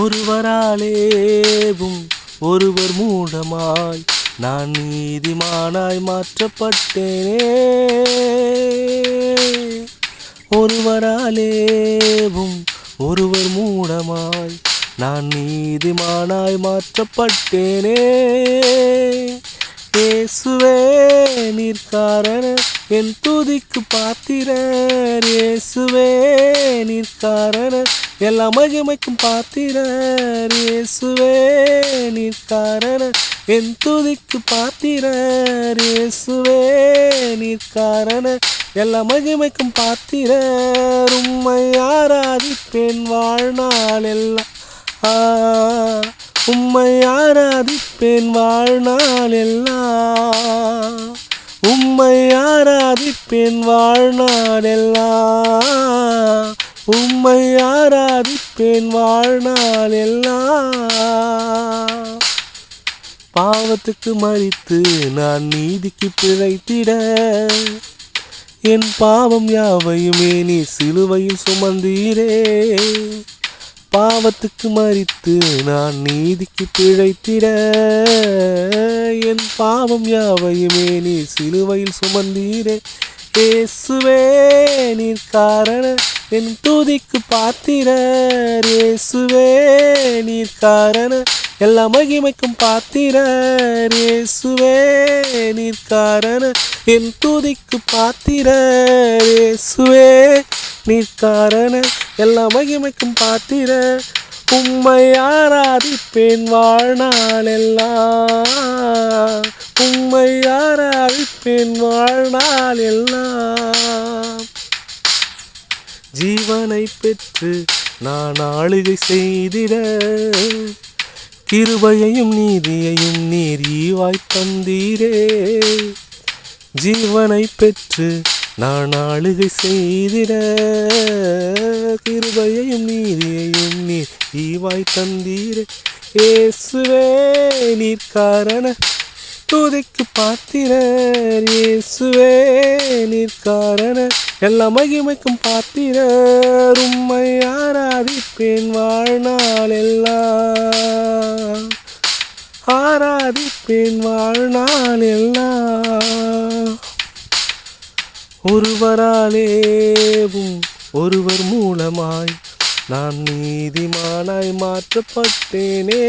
ஒருவராலேவும் ஒருவர் மூடமாய் நான் நீதிமானாய் மாற்றப்பட்டேனே. ஒருவராலேவும் ஒருவர் மூடமாய் நான் நீதிமானாய் மாற்றப்பட்டேனே. இயேசுவே நீர் காரணர் என் துதிக்கு பாத்திரர். இயேசுவே நீர் காரணர் எல்லாம் மகிமைக்கும் பாத்திரர் இயேசுவே நீர் காரணர் என் துதிக்கு பாத்திரர் இயேசுவே நீர் காரணர் எல்லாம் மகிமைக்கும் பாத்திரர் உம்மை ஆராதிப்பேன் வாழ்நாள் எல்லாம். ஆ, உம்மை ஆராதிப்பேன் வாழ்நாள் எல்லாம். உம்மை ஆராதிப்பேன் வாழ்நாள் எல்லாம். உம்மை ஆராதிப்பேன் வாழ்நாள் எல்லாம். பாவத்துக்கு மறித்து நான் நீதிக்கு பிழைத்திட என் பாவம் யாவையுமே நீ சிலுவையில் சுமந்தீரே. பாவத்துக்கு மறித்து நான் நீதிக்கு பிழைத்திட என் பாவம் யாவையுமே நீ சிலுவையில் சுமந்தீரே. இயேசுவே நீர் காரண என் துதிக்கு பாத்திரர் இயேசுவே நீர் காரண எல்லா மகிமைக்கும் பாத்திரர் இயேசுவே நீர் காரண என் துதிக்கு பாத்திரர் இயேசுவே நீர் காரண எல்லா மகிமைக்கும் பாத்திர உம்மை ஆராதிப்பேன் வாழ்நாள் எல்லாம். உம்மை ஆராதிப்பேன் வாழ்நாள் எல்லாம். ஜீவனை பெற்று நான் ஆளுகை செய்திட. கிருபையையும் நீதியையும் நீர் ஈவாய் தந்தீரே. ஜீவனை பெற்று நான் ஆளுகை செய்திட. கிருபையையும் நீதியையும் நீர் ஈவாய் தந்தீரே. இயேசுவே நீர் காரண துதிக்கு பாத்திரர். இயேசுவே நீர் காரண எல்லா மகிமைக்கும் பாத்திரர். உம்மை ஆராதிப்பேன் வாழ்நாள் எல்லாம். ஆராதிப்பேன் வாழ்நாள் எல்லாம். ஒருவராலேவும் ஒருவர் மூலமாய் நான் நீதிமானாய் மாற்றப்பட்டேனே.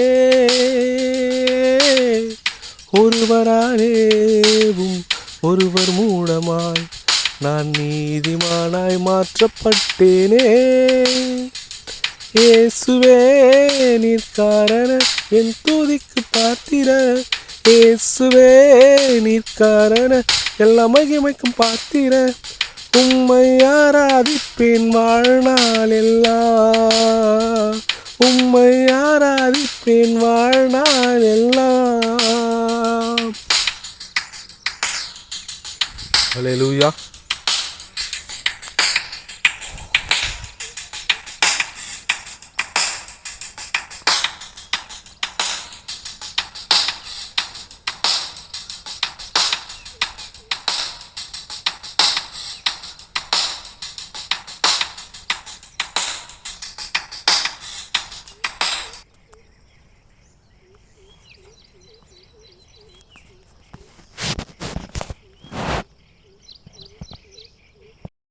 ஒருவராலேவும் ஒருவர் மூலமாய் நான் நீதிமானாய் மாற்றப்பட்டேனே. இயேசுவே நீர் காரண என் தூதிக்கு பாத்திர. இயேசுவே நீர் காரண எல்லா மகிமைக்கும் பாத்திர. உம்மை ஆராதிப்பேன் வாழ்நாள் எல்லாம். உம்மை ஆராதிப்பேன் வாழ்நாள் எல்லாம். ஹalleluya